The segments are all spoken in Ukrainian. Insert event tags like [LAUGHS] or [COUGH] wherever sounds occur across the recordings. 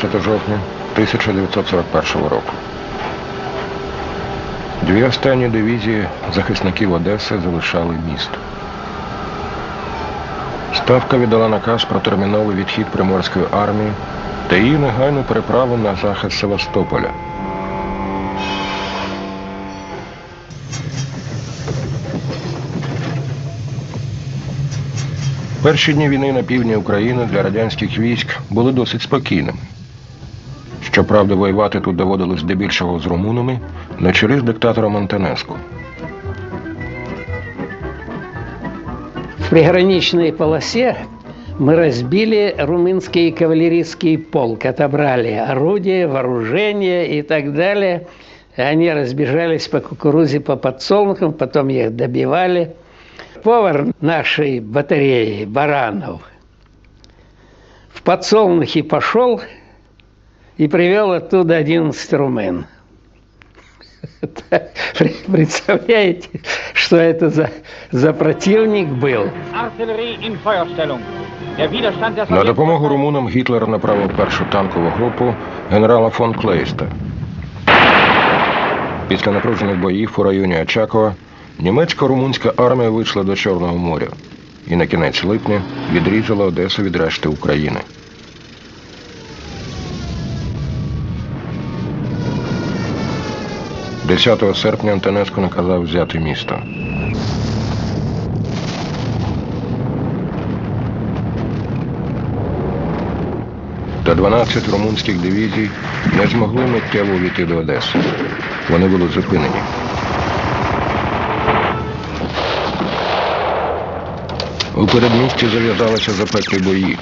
16 жовтня 1941 року. Дві останні дивізії захисників Одеси залишали місто. Ставка віддала наказ про терміновий відхід Приморської армії та її негайну переправу на захист Севастополя. Перші дні війни на півдні України для радянських військ були досить спокійними. Щоправда, воювати тут доводилось здебільшого з румунами на чолі з диктатором Антонеску. В приграничной полосе мы разбили румынский кавалерийский полк, отобрали орудия, вооружение и так далее. Они разбежались по кукурузе, по подсолнухам, потом их добивали. Повар нашей батареи, Баранов, в подсолнухи пошел и привел оттуда 11 румын. [LAUGHS] Представляете, что это за, за противник был? Artillerie in Feuerstellung. Der Widerstand der На допомогу румунам Гітлер направив першу танкову групу генерала фон Клейста. Після напружених боїв у районі Очакова німецько-румунська армія вийшла до Чорного моря і на кінець липня відрізала Одесу від решти України. Десятого серпня Антонеску наказав взяти місто. Та 12 румунських дивізій не змогли миттєво увійти до Одеси. Вони були зупинені. У передмісті зав'язалися запеклі бої.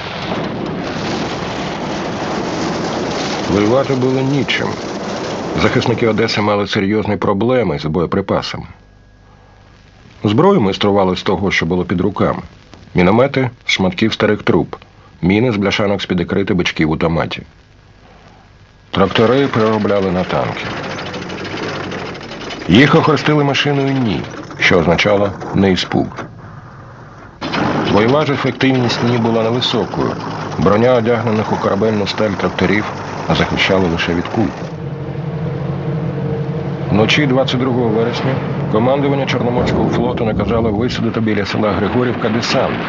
Воювати було нічим. Захисники Одеси мали серйозні проблеми з боєприпасами. Зброю майстрували з того, що було під руками. Міномети шматків старих труб, міни з бляшанок з-під ікрити бичків у томаті. Трактори переробляли на танки. Їх охрестили машиною ні, що означало не іспуг. Бойова ж ефективність ні була невисокою. Броня одягнених у корабельну сталь тракторів захищала лише від куль. Вночі 22 вересня командування Чорноморського флоту наказало висадити біля села Григорівка десант,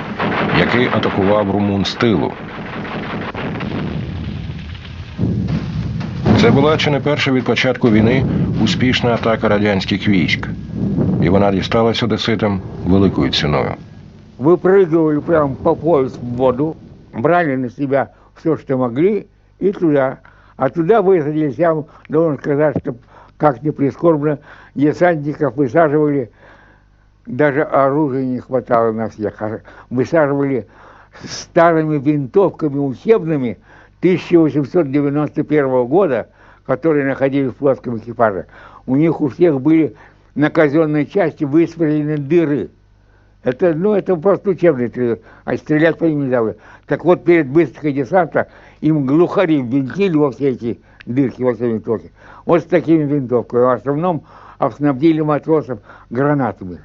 який атакував румун з тилу. Це була чи не перша від початку війни успішна атака радянських військ, і вона дісталась одеситам великою ціною. выпрыгивали прямо по пояс в воду, брали на себя все, что могли, и туда. А туда высадились, я вам должен сказать, что, как ни прискорбно, десантников высаживали, даже оружия не хватало на всех, а высаживали старыми винтовками учебными 1891 года, которые находились в плоском экипаже. У них у всех были на казенной части высверлены дыры. Это, ну, это просто учебный тренер, а стрелять по ним нельзя было. Так вот, перед выставкой десанта им глухари винтили во все эти дырки, во все винтовки. Вот с такими винтовками. В основном снабдили матросов гранатами.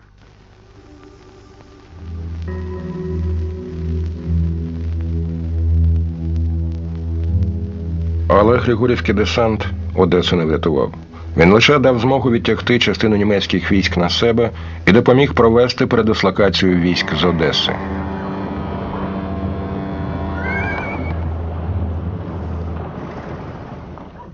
Але Григорівський десант Одесу не врятував. Він лише дав змогу відтягти частину німецьких військ на себе і допоміг провести передислокацію військ з Одеси.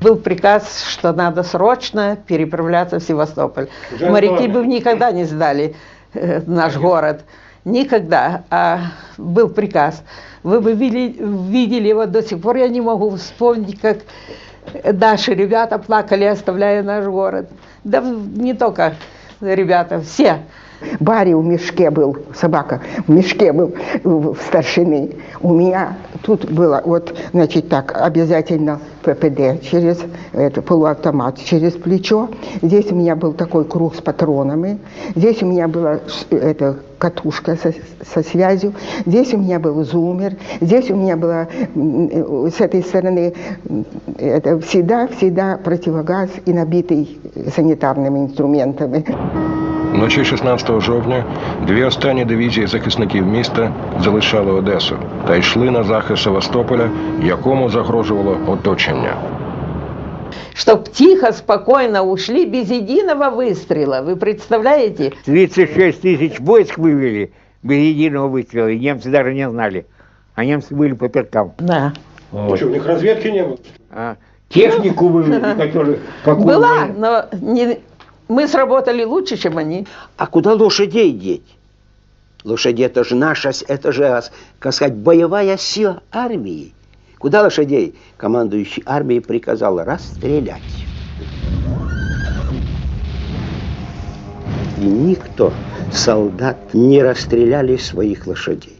Был приказ, что надо срочно переправляться в Севастополь. Моряки бы никогда не сдали э, наш город. Никогда. А был приказ. Вы бы видели, видели его до сих пор, я не могу вспомнить, как наши ребята плакали, оставляя наш город. Да не только ребята, все. Барри в мешке был, собака в мешке был в старшины. У меня тут было вот, значит, так, обязательно ППД через это, полуавтомат, через плечо. Здесь у меня был такой круг с патронами. Здесь у меня была это, катушка со, со связью. Здесь у меня был зумер. Здесь у меня была с этой стороны это всегда, всегда противогаз и набитый санитарными инструментами. Вночі 16 жовтня дві останні дивізії захисників міста залишали Одесу та йшли на захист Севастополя, якому загрожувало оточення. Чтоб тихо, спокойно ушли без единого выстрела. Вы представляете? 36 тысяч войск вывели без единого выстрела, и немцы даже не знали. А немцы были по перкам. Да. Ну что, у них разведки не было? А технику вывели, [LAUGHS] которую... какую Была, мы- но не... мы сработали лучше, чем они. А куда лошадей деть? Лошади это же наша, это же, ас- как сказать, боевая сила армии. Куда лошадей? Командующий армией приказал расстрелять. И никто, солдат, не расстреляли своих лошадей.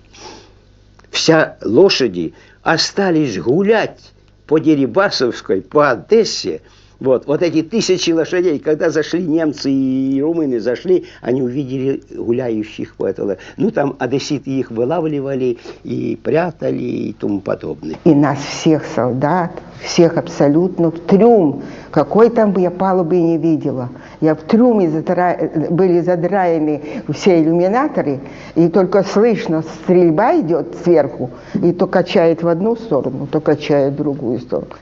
Вся лошади остались гулять по Дерибасовской, по Одессе. Вот, вот эти тысячи лошадей, когда зашли немцы и румыны зашли, они увидели гуляющих по этому. Ну, там одесситы их вылавливали и прятали и тому подобное. И нас всех солдат, всех абсолютно в трюм. Какой там бы я палубы не видела. Я в трюме задра- были задраены все иллюминаторы, и только слышно, стрельба идет сверху, и то качает в одну сторону, то качает в другую сторону.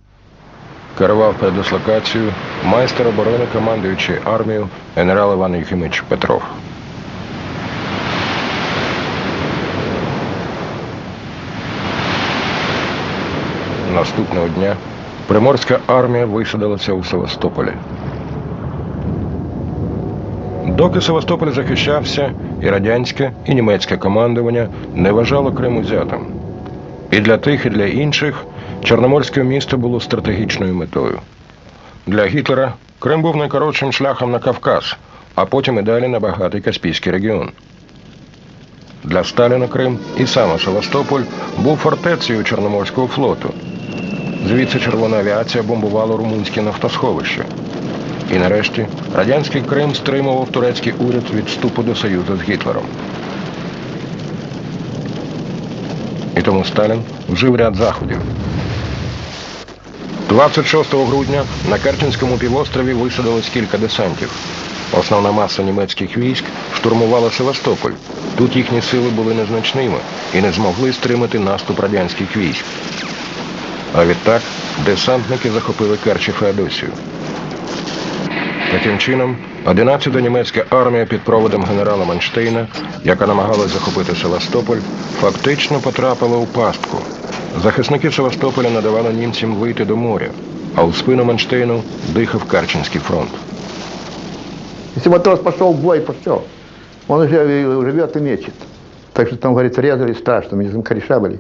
Керував передислокацією майстер оборони, командуючий армією генерал Іван Єхимич Петров. Наступного дня приморська армія висадилася у Севастополі. Доки Севастополь захищався, і радянське, і німецьке командування не вважало Крим узятим. І для тих, і для інших Чорноморське місто було стратегічною метою. Для Гітлера Крим був найкоротшим шляхом на Кавказ, а потім і далі на багатий Каспійський регіон. Для Сталіна Крим і саме Севастополь був фортецею Чорноморського флоту. Звідси червона авіація бомбувала румунські нафтосховища. І нарешті радянський Крим стримував турецький уряд від вступу до Союзу з Гітлером. І тому Сталін вжив ряд заходів. 26 грудня на Керченському півострові висадилось кілька десантів. Основна маса німецьких військ штурмувала Севастополь. Тут їхні сили були незначними і не змогли стримати наступ радянських військ. А відтак десантники захопили Керчі Феодосію. Таким чином, 11-та німецька армія під проводом генерала Манштейна, яка намагалась захопити Севастополь, фактично потрапила у пастку. Захисники Севастополя надавали німцям вийти до моря, а у спину Манштейну дихав Керченський фронт. Если матрос пошел в бой, пошел. Он уже э, живет и мечет. Так что там, говорится, резали страшно, мы там кореша были.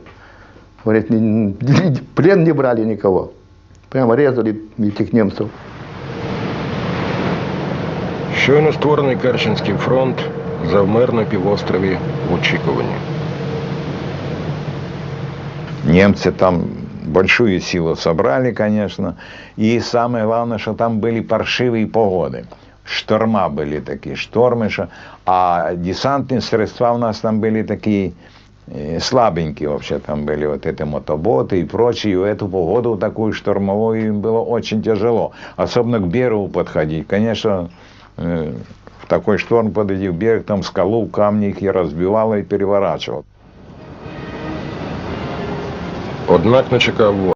Говорит, ни- ни- плен не брали никого. Прямо резали этих немцев. Щойно створений Керченський фронт завмер на півострові в очікуванні. Немцы там большую силу собрали, конечно. И самое главное, что там были паршивые погоды. Шторма были такие, штормы, что... а десантные средства у нас там были такие э, слабенькие вообще. Там были вот эти мотоботы и прочее. И в эту погоду такую штормовую им было очень тяжело. Особенно к берегу подходить. Конечно, э, в такой шторм подойти в берег, там скалу, камни их и разбивало и переворачивал. Однак не чекав.